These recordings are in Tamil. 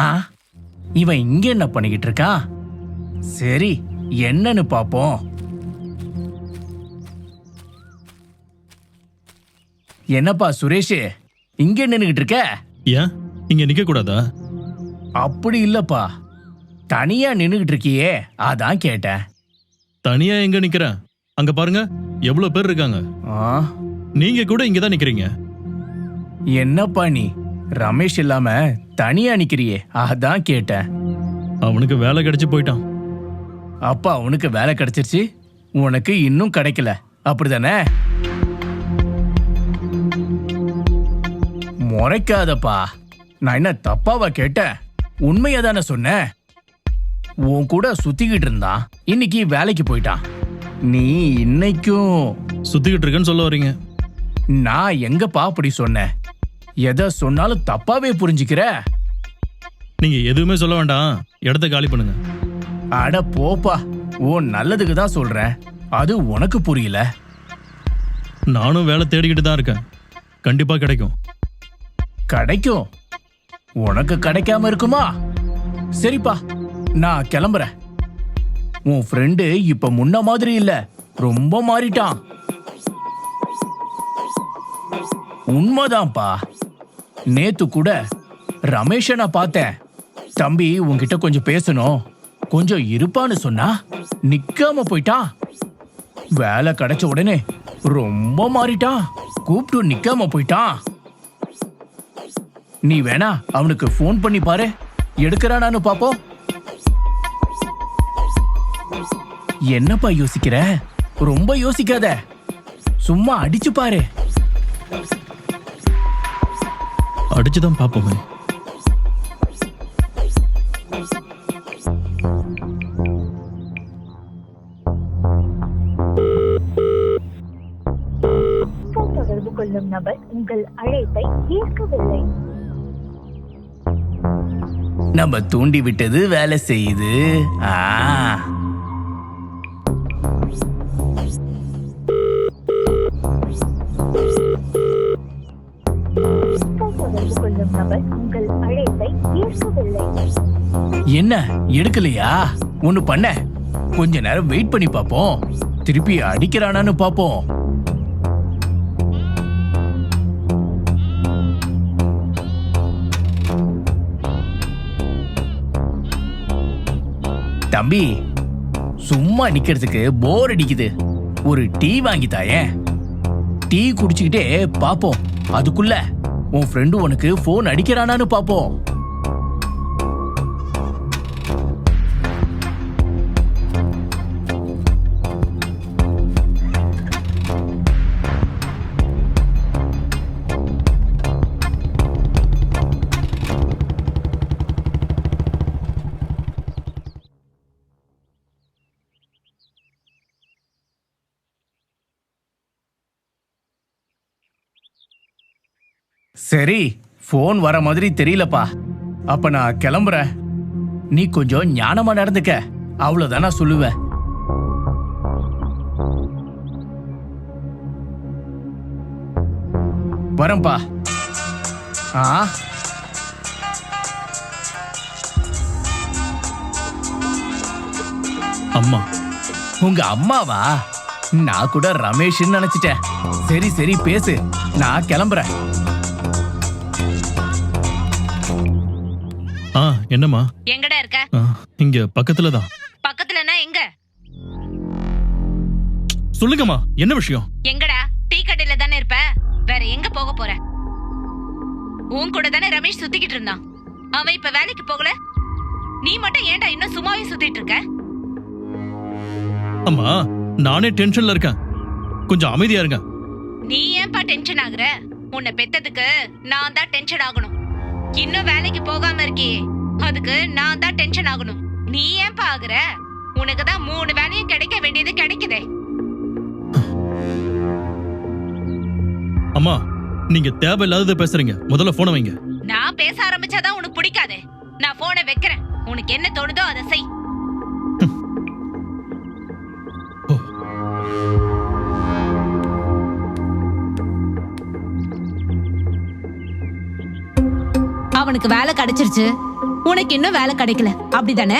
ஆ? இவன் இங்க என்ன பண்ணிக்கிட்டு இருக்கான் சரி என்னன்னு பாப்போம். என்னப்பா சுரேஷ் இங்க நின்னுகிட்டு இருக்க? ஏன்? இங்க நிக்க கூடாதா? அப்படி இல்லப்பா. தனியா நின்னுகிட்டு இருக்கியே அதான் கேட்டேன். தனியா எங்க நிக்கிறேன் அங்க பாருங்க எவ்வளவு பேர் இருக்காங்க. ஆ, நீங்க கூட இங்க தான் நிக்கிறீங்க. என்னப்பா நீ? ரமேஷ் இல்லாம தனியா நிக்கிறியே அதான் கேட்டேன். அவனுக்கு வேலை கிடைச்சு போயிட்டான். அப்பா உனக்கு வேலை கிடைச்சிருச்சு? உனக்கு இன்னும் கிடைக்கல. அப்படிதானே? முறைக்காதப்பா. நான் என்ன தப்பாவா கேட்டேன்? உண்மையா தானே சொன்னேன். உன் கூட சுத்திக்கிட்டு இருந்தான். இன்னைக்கு வேலைக்கு போயிட்டான். நீ இன்னைக்கும் சுத்திக்கிட்டு இருக்கேன்னு சொல்ல வர்றீங்க நான் எங்கப்பா அப்படி சொன்னேன்? எதை சொன்னாலும் தப்பாவே புரிஞ்சுக்கிற? நீங்க எதுவுமே சொல்ல வேண்டாம். இடத்த காலி பண்ணுங்க. அட போப்பா உன் நல்லதுக்கு தான் சொல்றேன். அது உனக்கு புரியல. நானும் வேலை தேடிக்கிட்டு தான் இருக்கேன். கண்டிப்பா கிடைக்கும். கிடைக்கும். உனக்கு கிடைக்காம இருக்குமா? சரிப்பா நான் கிளம்புறேன். உன் ஃப்ரெண்டு இப்ப முன்ன மாதிரி இல்ல. ரொம்ப மாறிட்டான். உண்மைதான்ப்பா. நேத்து கூட ரமேஷ நான் பார்த்தேன். தம்பி உன்கிட்ட கொஞ்சம் பேசணும். கொஞ்சம் இருப்பான்னு சொன்னா நிக்காம போயிட்டான் வேலை கிடைச்ச உடனே ரொம்ப மாறிட்டான் கூப்பிட்டு நிக்காம போயிட்டான் நீ வேணா அவனுக்கு ஃபோன் பண்ணி பாரு. எடுக்கிறானான்னு பாப்போம் என்னப்பா யோசிக்கிற? ரொம்ப யோசிக்காத. சும்மா அடிச்சு பாரு. தொடர்பு கொள்ளும் நபர் உங்கள் அழைப்பை ஏற்கவில்லை. நம்ம தூண்டி விட்டது வேலை செய்யுது. ஆ. உங்கள் அழைப்பை ஏற்கவில்லை. என்ன எடுக்கலையா? ஒண்ணு பண்ண. கொஞ்ச நேரம் வெயிட் பண்ணி பாப்போம் திருப்பி அடிக்கிறானான்னு பாப்போம் தம்பி சும்மா நிக்கிறதுக்கு போர் அடிக்குது. ஒரு டீ வாங்கி தாயே டீ குடிச்சுக்கிட்டே பாப்போம் அதுக்குள்ள உன் ஃப்ரெண்டு உனக்கு ஃபோன் அடிக்கிறானான்னு பாப்போம். சரி ஃபோன் வர மாதிரி தெரியலப்பா. அப்ப நான் கிளம்புறேன். நீ கொஞ்சம் ஞானமா நடந்துக்க. அவ்வளவுதான் நான் சொல்லுவேன் வரேன்பா ஆ? அம்மா உங்க அம்மாவா? நான் கூட ரமேஷ்னு நினைச்சிட்டேன். சரி சரி பேசு. நான் கிளம்புறேன். ஆ என்னம்மா? எங்கடா இருக்க? ஆ, இங்க பக்கத்துல தான் பக்கத்துலனா எங்க? சொல்லுங்கம்மா என்ன விஷயம்? எங்கடா? டீ கடையில தானே இருப்ப? வேற எங்க போக போற? உன் கூட தானே ரமேஷ் சுத்திக்கிட்டு இருந்தான். அவன் இப்ப வேலைக்கு போகல? நீ மட்டும் ஏன்டா இன்னும் சும்மாவே சுத்திட்டு இருக்க? அம்மா நானே டென்ஷன்ல இருக்கேன். கொஞ்சம் அமைதியா இருங்க. நீ ஏன்பா டென்ஷன் ஆகுற? உன்னை பெத்ததுக்கு நான் தான் டென்ஷன் ஆகணும். இன்னும் வேலைக்கு போகாம இருக்கியே அதுக்கு நான் தான் டென்ஷன் ஆகணும். நீ ஏன்பா ஆகுற? உனக்கு தான் மூணு வேலையும் கிடைக்க வேண்டியது கிடைக்குதே. அம்மா நீங்க தேவையில்லாததை பேசுறீங்க. முதல்ல போனை வைங்க. நான் பேச ஆரம்பிச்சாதான் உனக்கு பிடிக்காதே. நான் போனை வைக்கிறேன். உனக்கு என்ன தோணுதோ அதை செய். அவனுக்கு வேலை கிடைச்சிருச்சு. உனக்கு இன்னும் வேலை கிடைக்கல. அப்படிதானே?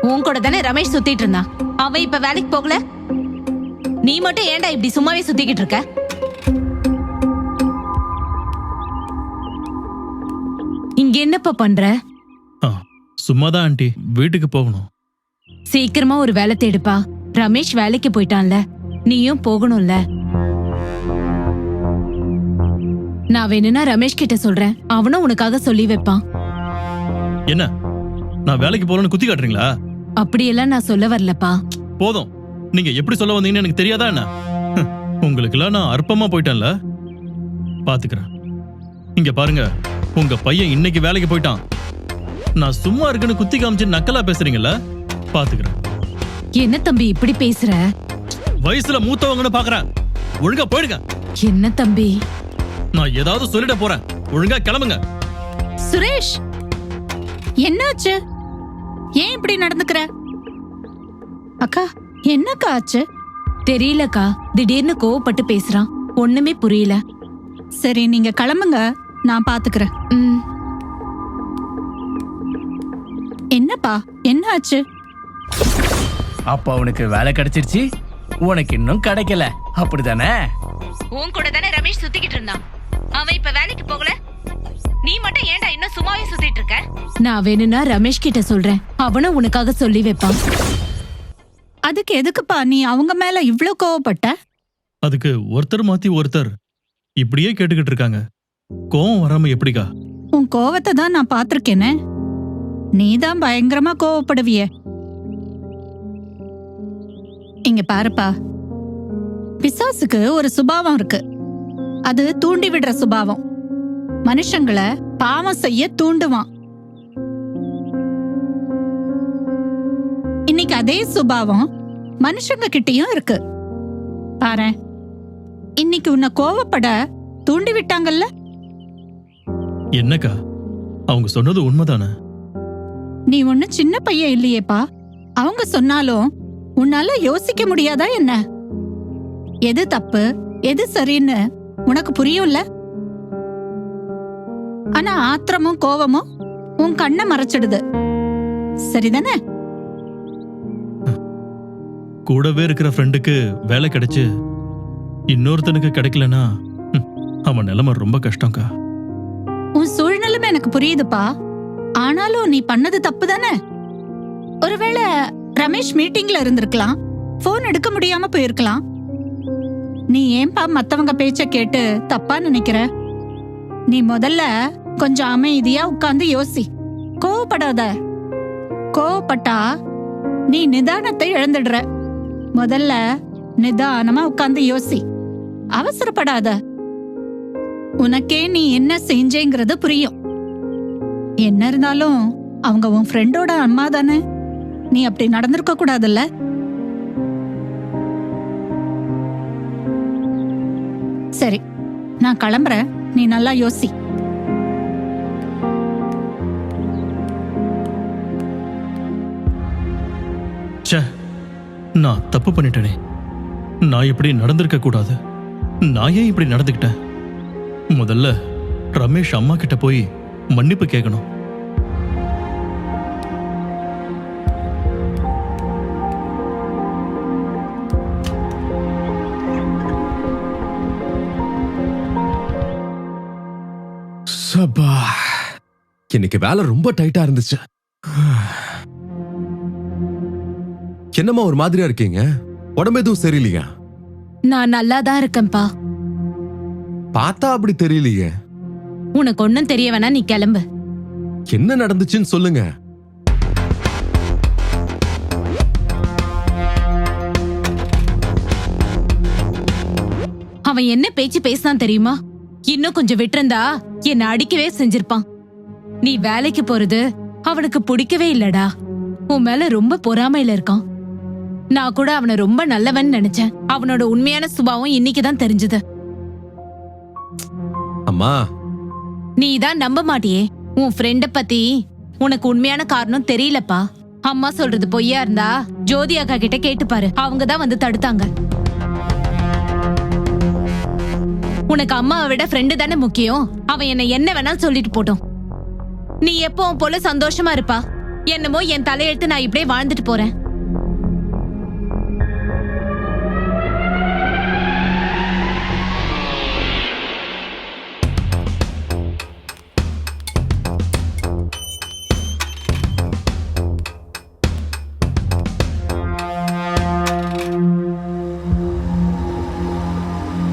உன் கூட தானே ரமேஷ் சுத்திட்டு இருந்தான் அவன் இப்ப வேலைக்கு போகல? நீ மட்டும் ஏன்டா இப்படி சும்மாவே சுத்திக்கிட்டு இருக்க? இங்க என்னப்பா பண்ற? சும்மாதான் ஆண்டி. வீட்டுக்கு போகணும். சீக்கிரமா ஒரு வேலை தேடுப்பா. ரமேஷ் வேலைக்கு போயிட்டான்ல. நீயும் போகணும்ல. நான் வேணும்னா ரமேஷ் கிட்ட சொல்றேன். அவனும் உனக்காக சொல்லி வைப்பான். என்ன? நான் வேலைக்கு போறேன்னு குத்தி காட்டுறீங்களா? அப்படியெல்லாம் நான் சொல்ல வரலப்பா. போதும். நீங்க எப்படி சொல்ல வந்தீங்கன்னு எனக்கு தெரியாதா என்ன? உங்களுக்கெல்லாம் நான் அற்பமா போயிட்டேன்ல. பாத்துக்கிறேன். இங்க பாருங்க உங்க பையன் இன்னைக்கு வேலைக்கு போயிட்டான். நான் சும்மா இருக்குன்னு குத்தி காமிச்சு நக்கலா பேசுறீங்கல்ல? பாத்துக்கிறேன். என்ன தம்பி இப்படி பேசுற? வயசுல மூத்தவங்கன்னு பாக்குறேன். ஒழுங்கா போயிடுங்க. என்ன தம்பி? நான் ஏதாவது சொல்லிட போறேன். ஒழுங்கா கிளம்புங்க. சுரேஷ்! என்னாச்சு? ஏன் இப்படி நடந்துக்கிற? அக்கா என்னக்கா ஆச்சு? தெரியலக்கா. திடீர்னு கோவப்பட்டு பேசுறான். ஒண்ணுமே புரியல. சரி நீங்க கிளம்புங்க. நான் பாத்துக்கிறேன். ம், என்னப்பா? என்ன ஆச்சு அப்ப அவனுக்கு வேலை கிடைச்சிருச்சு. உனக்கு இன்னும் கிடைக்கல. அப்படிதானே? உன் கூட தானே ரமேஷ் சுத்திக்கிட்டு இருந்தான். அவன் இப்ப வேலைக்கு போகல? நீ மட்டும் ஏன்டா இன்னும் சும்மாவே சுத்திட்டு இருக்க? நான் வேணும்னா ரமேஷ் கிட்ட சொல்றேன். அவனும் உனக்காக சொல்லி வைப்பான். அதுக்கு எதுக்குப்பா நீ அவங்க மேல இவ்ளோ கோவப்பட்ட? அதுக்கு ஒருத்தர் மாத்தி ஒருத்தர் இப்படியே கேட்டுக்கிட்டு இருக்காங்க. கோவம் வராம எப்படிக்கா? உன் கோவத்தை தான் நான் பாத்திருக்கேனே நீ தான் பயங்கரமா கோவப்படுவிய. இங்க பாருப்பா. பிசாசுக்கு ஒரு சுபாவம் இருக்கு. அது தூண்டி விடுற சுபாவம். மனுஷங்களை பாவம் செய்ய தூண்டுவான். இன்னைக்கு அதே சுபாவம் மனுஷங்க கிட்டயும் இருக்கு. பாரேன் இன்னைக்கு உன்னை கோவப்பட தூண்டி விட்டாங்கல்ல என்னக்கா? அவங்க சொன்னது உண்மைதானே? நீ ஒண்ணு சின்ன பையன் இல்லையேப்பா. அவங்க சொன்னாலும் உன்னால யோசிக்க முடியாதா என்ன? எது தப்பு எது சரின்னு உனக்கு புரியும்ல? ஆனா ஆத்திரமும் கோவமும் உன் கண்ணை மறைச்சிடுது. சரிதானே? கூடவே இருக்கிற ஃப்ரெண்டுக்கு வேலை கிடைச்சு இன்னொருத்தனுக்கு கிடைக்கலனா அவன் நிலைமை ரொம்ப கஷ்டம்க்கா. உன் சூழ்நிலைமை எனக்கு புரியுதுப்பா. ஆனாலும் நீ பண்ணது தப்பு தானே? ஒருவேளை ரமேஷ் மீட்டிங்ல இருந்திருக்கலாம். போன் எடுக்க முடியாம போயிருக்கலாம். நீ ஏன்பா மத்தவங்க பேச்ச கேட்டு தப்பா நினைக்கிற? நீ முதல்ல கொஞ்சம் அமைதியா உட்கார்ந்து யோசி. கோவப்படாத. கோவப்பட்டா நீ நிதானத்தை இழந்துடுற. முதல்ல நிதானமா உட்கார்ந்து யோசி. அவசரப்படாத. உனக்கே நீ என்ன செஞ்சேங்கிறது புரியும். என்ன இருந்தாலும் அவங்க உன் ஃப்ரெண்டோட அம்மா தானே. நீ அப்படி நடந்திருக்க கூடாதுல்ல? சரி நான் கிளம்புறேன். நீ நல்லா யோசி. நான் தப்பு பண்ணிட்டேனே. நான் இப்படி நடந்திருக்க கூடாது. நான் ஏன் இப்படி நடந்துக்கிட்டேன்? முதல்ல ரமேஷ் அம்மா கிட்ட போய் மன்னிப்பு கேட்கணும். சபா. இன்னைக்கு வேலை ரொம்ப டைட்டா இருந்துச்சு. என்னம்மா ஒரு மாதிரியா இருக்கீங்க? உடம்பு எதுவும் சரியில்லையா? நான் நல்லா தான் இருக்கேன்பா பார்த்தா அப்படி தெரியலையே. உனக்கு ஒன்னும் தெரிய வேணா நீ கிளம்பு. என்ன நடந்துச்சுன்னு சொல்லுங்க. அவன் என்ன பேச்சு பேசினான் தெரியுமா? இன்னும் கொஞ்சம் விட்டிருந்தா என்ன அடிக்கவே செஞ்சிருப்பான். நீ வேலைக்கு போறது அவனுக்கு பிடிக்கவே இல்லடா. உன் மேல ரொம்ப பொறாமையில இருக்கான். நான் கூட அவனை ரொம்ப நல்லவன் நினைச்சேன். அவனோட உண்மையான சுபாவம் இன்னைக்குதான் தெரிஞ்சது. அம்மா. நீ தான் நம்ப மாட்டியே. உன் ஃப்ரெண்ட பத்தி உனக்கு உண்மையான காரணம் தெரியலப்பா. அம்மா சொல்றது பொய்யா இருந்தா ஜோதி அக்கா கிட்ட கேட்டு பாரு அவங்க தான் வந்து தடுத்தாங்க. உனக்கு அம்மாவை விட ஃப்ரெண்டு தானே முக்கியம்? அவன் என்ன என்ன வேணாலும் சொல்லிட்டு போட்டோம். நீ எப்பவும் போல சந்தோஷமா இருப்பா. என்னமோ என் தலையெழுத்து நான் இப்படியே வாழ்ந்துட்டு போறேன்.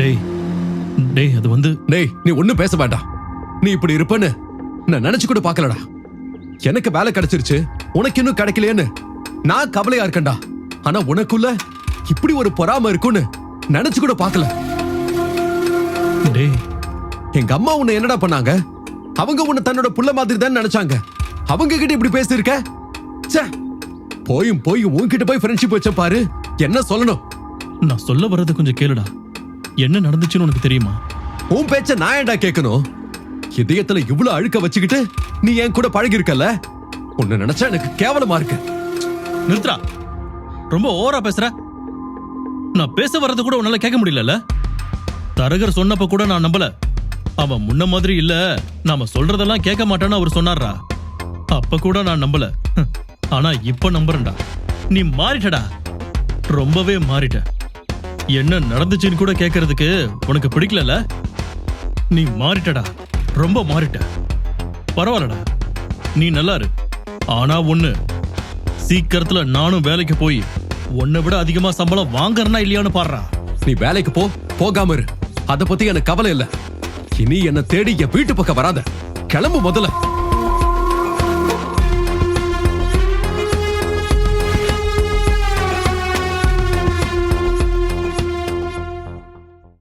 டேய் டேய் அது வந்து டேய் நீ ஒண்ணும் பேச வேண்டாம். நீ இப்படி இருப்பன்னு நான் நினைச்சு கூட பார்க்கலடா. எனக்கு வேலை கிடைச்சிருச்சு உனக்கு இன்னும் கிடைக்கலையேன்னு நான் கவலையா இருக்கேன்டா. ஆனா உனக்குள்ள இப்படி ஒரு பொறாம இருக்கும்னு நினைச்சு கூட பார்க்கல. டேய். எங்க அம்மா உன்னை என்னடா பண்ணாங்க? அவங்க உன்னை தன்னோட புள்ள மாதிரி தான் நினைச்சாங்க. அவங்க கிட்ட இப்படி பேசியிருக்க? ச்சே போயும் போயும் உன்கிட்ட போய் ஃப்ரெண்ட்ஷிப் வச்ச பாரு. என்ன சொல்லணும்? நான் சொல்ல வர்றது கொஞ்சம் கேளுடா. என்ன நடந்துச்சுன்னு உனக்கு தெரியுமா? உன் பேச்ச நான் ஏன்டா கேட்கணும்? இதயத்துல இவ்வளவு அழுக்க வச்சுக்கிட்டு நீ என் கூட பழகி இருக்கல உன்னை நினைச்சா எனக்கு கேவலமா இருக்கு. நிறுத்துறா ரொம்ப ஓவரா பேசுற. நான் பேச வர்றது கூட உன்னால கேட்க முடியலல்ல? தரகர் சொன்னப்ப கூட நான் நம்பல. அவன் முன்ன மாதிரி இல்ல. நாம சொல்றதெல்லாம் கேட்க மாட்டான்னு அவர் சொன்னார்ரா. அப்ப கூட நான் நம்பல. ஆனா இப்ப நம்புறேன்டா. நீ மாறிட்டடா. ரொம்பவே மாறிட்ட. என்ன நடந்துச்சுன்னு கூட கேட்கறதுக்கு உனக்கு பிடிக்கலல நீ மாறிட்டடா. ரொம்ப மாறிட்ட. பரவாயில்லடா. நீ நல்லா இரு. ஆனா ஒண்ணு சீக்கிரத்துல நானும் வேலைக்கு போய் உன்னை விட அதிகமா சம்பளம் வாங்குறனா இல்லையான்னு பாடுறா நீ வேலைக்கு போ போகாம இரு. அத பத்தி எனக்கு கவலை இல்ல. இனி என்ன தேடி என் வீட்டு பக்கம் வராத. கிளம்பு முதல்ல.